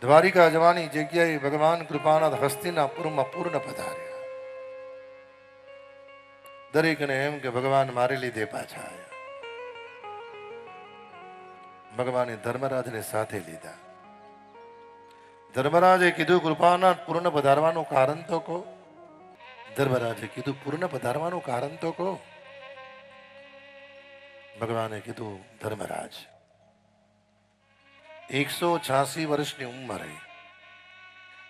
દ્વારિકા જવાની જગ્યાએ ભગવાન કૃપાનાથ હસ્તીના પૂરમાં પૂર્ણ પધાર્યા. દરેકને એમ કે, ભગવાન મારે લીધે પાછા આવ્યા. ભગવાને ધર્મરાજને સાથે લીધા. ધર્મરાજે કીધું, કૃપાનાથ પૂર્ણ પધારવાનું કારણ તો કહો. ધર્મરાજે કીધું, પૂર્ણ પધારવાનું કારણ તો કહો. ભગવાને કીધું, ધર્મરાજ એકસો છ્યાસી વર્ષની ઉંમરે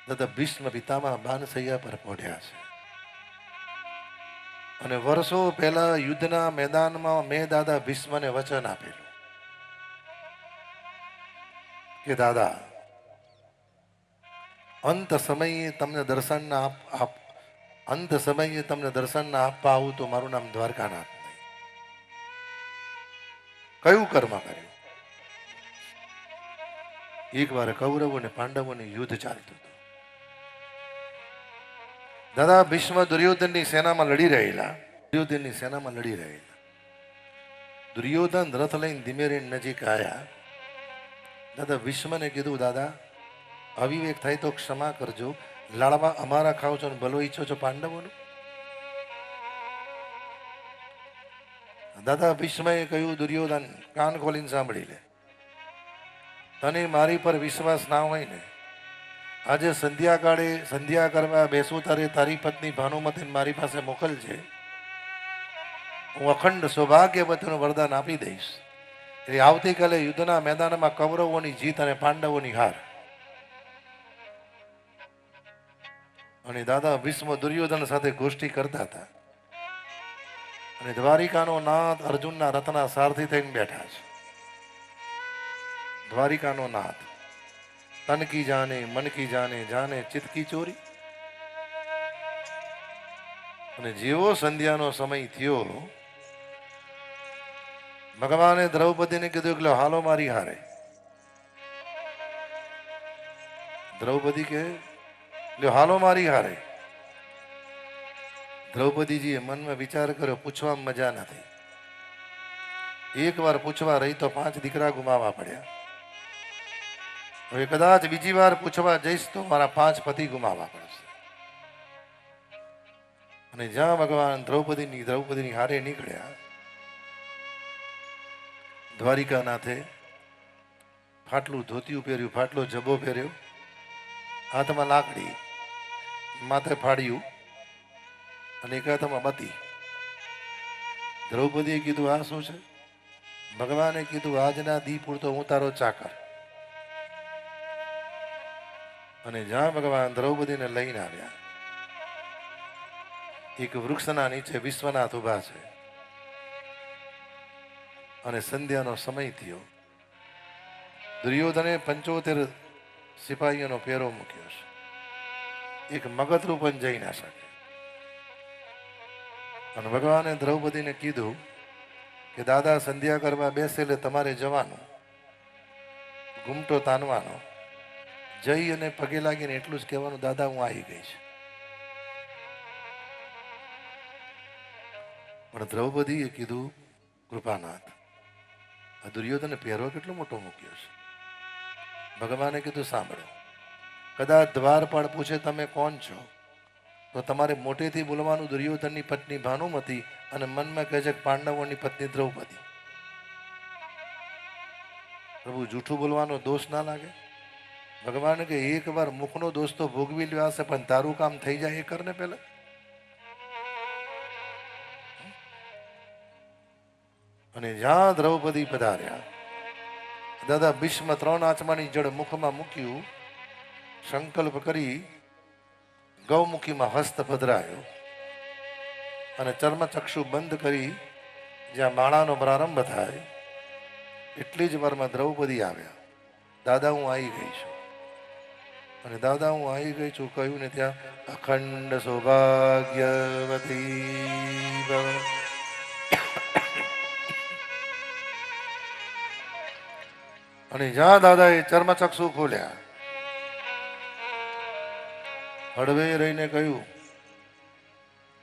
દાદા ભીષ્મ પિતામાં બાનસૈયા પર પહોંચ્યા છે. અને વર્ષો પહેલા યુદ્ધના મેદાનમાં મેં દાદા ભીષ્મને વચન આપેલું. કે દાદા, અંત સમયે તમને દર્શન આપ અંત સમયે તમને દર્શન આપવા આવું તો મારું નામ દ્વારકાનાથ નહીં. કયું કર્મ કર્યું? એકવાર કૌરવ અને પાંડવોનું યુદ્ધ ચાલતું હતું. દાદા, ભીષ્મ દુર્યોધનની સેનામાં લડી રહેલા. દુર્યોધનની સેનામાં લડી રહેલા. દુર્યોધન રથ લઈને ધીમે રહીને નજીક આવ્યા દાદા, ભીષ્મને કીધું, દાદા, અવિવેક થાય તો ક્ષમા કરજો. લાડવા અમારા ખાવ છો ને ભલો ઈચ્છો છો પાંડવોનું? દાદા, ભીષ્મએ કહ્યું, દુર્યોધન, કાન ખોલીને સાંભળી લે. તને મારી પર વિશ્વાસ ના હોય ને, આજે સંધ્યાકાળે સંધ્યા કરવા બેસું તારે તારી પત્ની ભાનુમતીને મારી પાસે મોકલજે. હું અખંડ સૌભાગ્યવતીનું વરદાન આપી દઈશ. એટલે આવતીકાલે યુદ્ધના મેદાનમાં કૌરવોની જીત અને પાંડવોની હાર. અને દાદા ભીષ્મ દુર્યોધન સાથે ગોષ્ઠી કરતા હતા. અને દ્વારિકાનો નાથ અર્જુનના રથના સારથી થઈને બેઠા છે. દ્વારિકાનો નાથ તન કી જાને, મન કી જાને જાને ચિત્ત કી ચોરી? અને જેવો સંધ્યાનો સમય થયો, ભગવાને દ્રૌપદીને કીધું, એટલે હાલો મારી હારે. દ્રૌપદી કે લ્યો હાલો મારી હારે. દ્રૌપદીજીએ મનમાં વિચાર કર્યો, પૂછવામાં મજા નથી. એકવાર પૂછવા રહી તો પાંચ દીકરા ગુમાવવા પડ્યા. હવે કદાચ બીજી વાર પૂછવા જઈશ તો મારા પાંચ પતિ ગુમાવવા પડશે. અને જ્યાં ભગવાન દ્રૌપદીની દ્રૌપદીની હારે નીકળ્યા, દ્વારિકાનાથે ફાટલું ધોતિયું પહેર્યું, ફાટલો જબો પહેર્યો, હાથમાં લાકડી માથે ફાડ્યું અને એક હાથમાં બતી દ્રૌપદીએ કીધું, આ શું છે? ભગવાને કીધું, આજના દી પૂરતો હું તારો ચાકર. અને જ્યાં ભગવાન દ્રૌપદીને લઈને આવ્યા, એક વૃક્ષના નીચે વિશ્વનાથ ઊભા છે. અને સંધ્યાનો સમય થયો. દુર્યોધને પંચોતેર સિપાહીઓનો ફેરો મૂક્યો છે. એક મગતરું પણ જઈ ના શકે. અને ભગવાને દ્રૌપદીને કીધું કે, દાદા, સંધ્યા કરવા બેસે એટલે તમારે જવાનું. ઘૂમટો તાનવાનો. જઈ અને પગે લાગીને એટલું જ કહેવાનું, દાદા, હું આવી ગઈ છું. પણ દ્રૌપદીએ કીધું, કૃપાનાથ, આ દુર્યોધને પહેરો કેટલો મોટો મૂક્યો છે? ભગવાને કીધું, સાંભળો, કદાચ દ્વારપાળ પૂછે તમે કોણ છો, તો તમારે મોટેથી બોલવાનું દુર્યોધનની પત્ની ભાનુમતી અને મનમાં કહે છે પાંડવોની પત્ની દ્રૌપદી. પ્રભુ, જૂઠું બોલવાનો દોષ ના લાગે? ભગવાન કે એક વાર મુખનો દોષ તો ભોગવી લેવાશે પણ તારું કામ થઈ જાય એ કરને પેલા અને જ્યાં દ્રૌપદી પધાર્યા, દાદા ભીષ્મ ત્રણ આચમાની જળ મુખમાં મૂક્યું, સંકલ્પ કરી, ગૌમુખીમાં હસ્ત પધરાયો અને ચર્મચક્ષુ બંધ કરી, જ્યાં માળાનો પ્રારંભ થાય, એટલી જ વારમાં દ્રૌપદી આવ્યા. દાદા, હું આવી ગઈ છું. અને દાદા હું આવી ગઈ છું, કહ્યું ને ત્યાં, અખંડ સૌભાગ્યવતી અને જ્યાં દાદાએ ચર્મચક્ષુ ખોલ્યા, હળવે રહીને કહ્યું,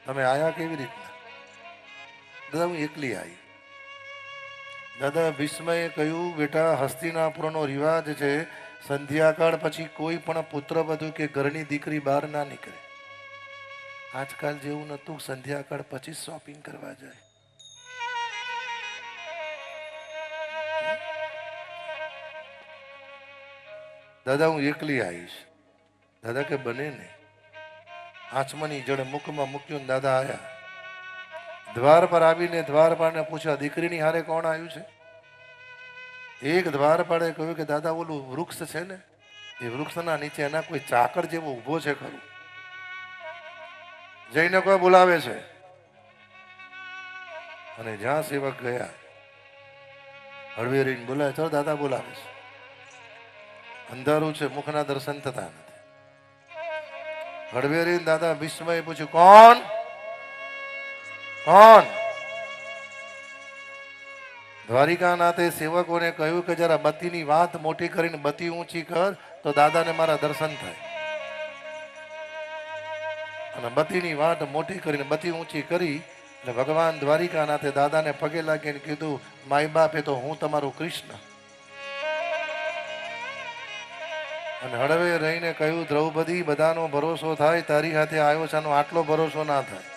તમે આયા કેવી રીતના? દાદા, હું એકલી આવી દાદા ભીષ્મએ કહ્યું, બેટા, હસ્તિનાપુરનો રિવાજ છે સંધ્યાકાળ પછી કોઈ પણ પુત્ર વધુ કે ઘરની દીકરી બહાર ના નીકળે. આજકાલ જેવું નતું સંધ્યાકાળ પછી શોપિંગ કરવા જાય. દાદા, હું એકલી આવીશ. દાદા કે બને ને આચમની જડે મુખમાં મૂક્યું દાદા આવ્યા દ્વાર પર આવીને દ્વાર દ્વારપાળને પૂછ્યા, દીકરીની હારે કોણ આવ્યું છે? એક દ્વારપાળે કહ્યું કે, દાદા, ઓલું વૃક્ષ છે ને, એ વૃક્ષના નીચે એના કોઈ ચાકર જેવો ઊભો છે ખરું? જઈને કોઈ બોલાવે છે. અને જ્યાં સેવક ગયા, હળવેરીને બોલાવે, ચાલો દાદા, બોલાવે છે. અંધારું છે, મુખના દર્શન થતા નથી. હળવેરી દાદા વિસ્મય પૂછ્યું, કોણ? કોણ? દ્વારિકાનાથે સેવકોને કહ્યું કે જરા બત્તીની વાત મોટી કરીને બત્તી ઊંચી કર, તો દાદાને મારા દર્શન થાય. અને બત્તીની વાત મોટી કરીને બત્તી ઊંચી કરી, એટલે ભગવાન દ્વારિકાનાથે દાદાને પગે લાગીને કીધું, માય બાપે, તો હું તમારું કૃષ્ણ. અને હળવે રહીને કહ્યું, દ્રૌપદી, બધાનો ભરોસો થાય, તારી સાથે આવ્યો છે આટલો ભરોસો ના થાય.